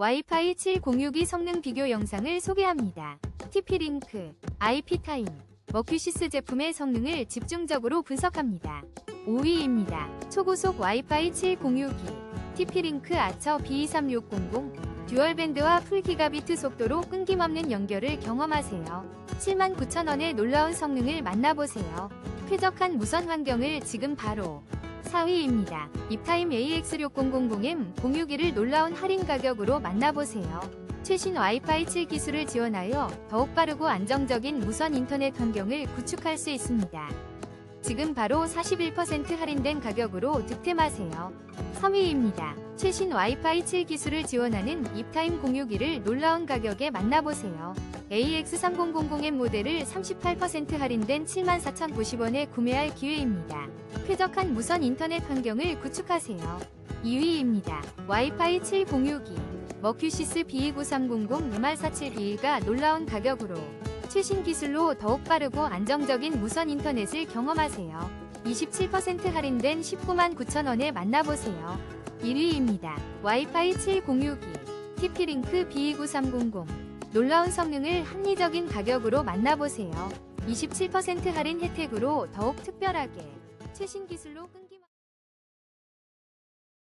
와이파이 706이 성능 비교 영상을 소개합니다. TP-링크, IP타임, 머큐시스 제품의 성능을 집중적으로 분석합니다. 5위입니다. 초고속 와이파이 706이 TP-링크 아처 B23600 듀얼밴드와 풀기가비트 속도로 끊김없는 연결을 경험하세요. 79,000원의 놀라운 성능을 만나보세요. 쾌적한 무선 환경을 지금 바로 4위입니다. 입타임 AX6000M 061을 놀라운 할인 가격으로 만나보세요. 최신 와이파이 7 기술을 지원하여 더욱 빠르고 안정적인 무선 인터넷 환경을 구축할 수 있습니다. 지금 바로 41% 할인된 가격으로 득템하세요. 3위입니다. 최신 와이파이 7 기술을 지원하는 입타임 061을 놀라운 가격에 만나보세요. AX3000M 모델을 38% 할인된 74,090원에 구매할 기회입니다. 쾌적한 무선 인터넷 환경을 구축하세요. 2위입니다. 와이파이 7062 머큐시스 B29300 MR47B가 놀라운 가격으로 최신 기술로 더욱 빠르고 안정적인 무선 인터넷을 경험하세요. 27% 할인된 19만 9천원에 만나보세요. 1위입니다. 와이파이 7062 TP-링크 B29300 놀라운 성능을 합리적인 가격으로 만나보세요. 27% 할인 혜택으로 더욱 특별하게 최신 기술로 끈